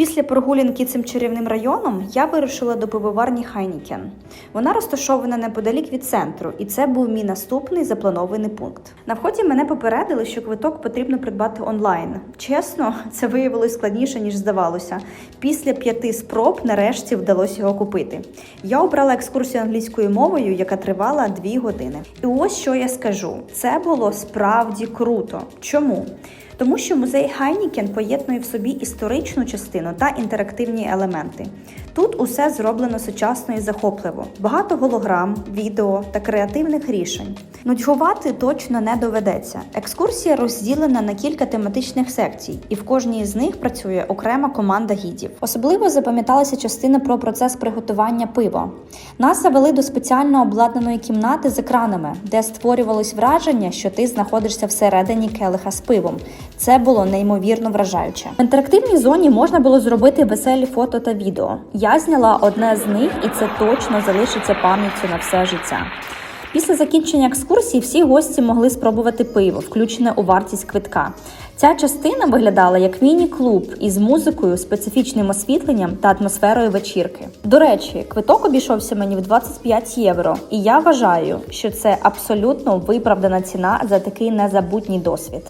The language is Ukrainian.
Після прогулянки цим чарівним районом я вирушила до пивоварні Хайнікен. Вона розташована неподалік від центру, і це був мій наступний запланований пункт. На вході мене попередили, що квиток потрібно придбати онлайн. Чесно, це виявилось складніше ніж здавалося. Після п'яти спроб нарешті вдалося його купити. Я обрала екскурсію англійською мовою, яка тривала дві години. І ось що я скажу: це було справді круто. Чому? Тому що музей Хайнікен поєднує в собі історичну частину та інтерактивні елементи. Тут усе зроблено сучасно і захопливо. Багато голограм, відео та креативних рішень. Нудьгувати точно не доведеться. Екскурсія розділена на кілька тематичних секцій, і в кожній з них працює окрема команда гідів. Особливо запам'яталася частина про процес приготування пива. Нас завели до спеціально обладнаної кімнати з екранами, де створювалось враження, що ти знаходишся всередині келиха з пивом. Це було неймовірно вражаюче. В інтерактивній зоні можна було зробити веселі фото та відео. Я зняла одне з них, і це точно залишиться пам'яттю на все життя. Після закінчення екскурсії всі гості могли спробувати пиво, включене у вартість квитка. Ця частина виглядала як міні-клуб із музикою, специфічним освітленням та атмосферою вечірки. До речі, квиток обійшовся мені в 25 євро, і я вважаю, що це абсолютно виправдана ціна за такий незабутній досвід.